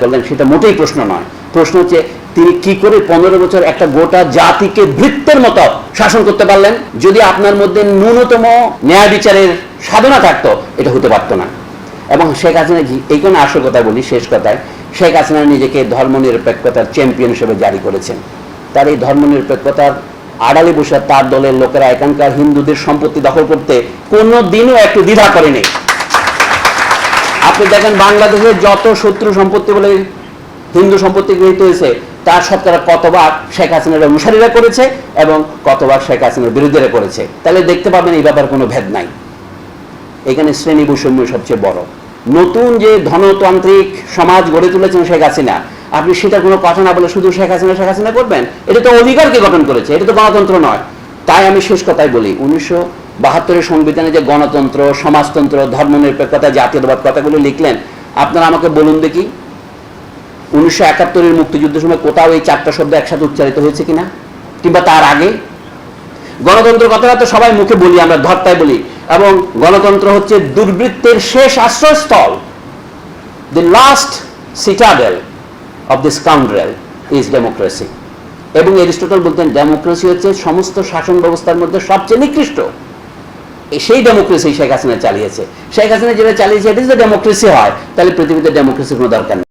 করলেন সেটা মোটেই প্রশ্ন নয়। প্রশ্ন হচ্ছে, তিনি কি করে পনেরো বছর একটা গোটা জাতিকে বৃত্তের মতো শাসন করতে পারলেন, যদি আপনার মধ্যে ন্যূনতম ন্যায় বিচারের সাধনা থাকতো, এটা হতে পারতো না। এবং শেখ হাসিনা এই কোনো আসল কথা বলি, শেষ কথায়, শেখ হাসিনা নিজেকে ধর্মনিরপেক্ষতার চ্যাম্পিয়ন হিসেবে জারি করেছেন। তার এই ধর্মনিরপেক্ষতার আড়ালে বসে তার দলের লোকেরা এখানকার হিন্দুদের সম্পত্তি দখল করতে কোনো দিনও একটু দ্বিধা করেনি। আপনি দেখেন বাংলাদেশের যত শত্রু সম্পত্তি বলে হিন্দু সম্পত্তি গৃহীত হয়েছে, তার শতকরা কতবার শেখ হাসিনার অনুসারীরা করেছে এবং কতবার শেখ হাসিনার বিরোধীরা করেছে? তাহলে দেখতে পাবেন এই ব্যাপারে কোনো ভেদ নাই। এখানে শ্রেণি বৈষম্য সবচেয়ে বড়। নতুন যে ধনতান্ত্রিক সমাজ গড়ে তুলেছেন শেখ হাসিনা, আপনি সেটা কোনো কথা না বলে শুধু শেখ হাসিনা শেখ হাসিনা করবেন? এটা তো অধিকারকে গঠন করেছে, এটা তো গণতন্ত্র নয়। তাই আমি শেষ কথাই বলি, উনিশশো বাহাত্তরের সংবিধানে যে গণতন্ত্র, সমাজতন্ত্র, ধর্মনিরপেক্ষতা, জাতীয়তাবাদ কথাগুলো লিখলেন, আপনারা আমাকে বলুন দেখি। উনিশশো একাত্তরের মুক্তিযুদ্ধের সময় কোথাও এই চারটা শব্দ একসাথে উচ্চারিত হয়েছে কিনা? কিংবা তার আগে? গণতন্ত্র কথাটা তো সবাই মুখে বলি, আমরা ধর্তায় বলি। এবং গণতন্ত্র হচ্ছে দুর্বৃত্তের শেষ আশ্রয়স্থল। The last citadel of this scoundrel is democracy এবং এরিস্টটল বলতেন ডেমোক্রেসি হচ্ছে সমস্ত শাসন ব্যবস্থার মধ্যে সবচেয়ে নিকৃষ্ট। সেই ডেমোক্রেসি শেখ হাসিনা চালিয়েছে। শেখ হাসিনা যেটা চালিয়েছে, এটা যদি ডেমোক্রেসি হয়, তাহলে পৃথিবীতে ডেমোক্রেসির কোনো দরকার নেই।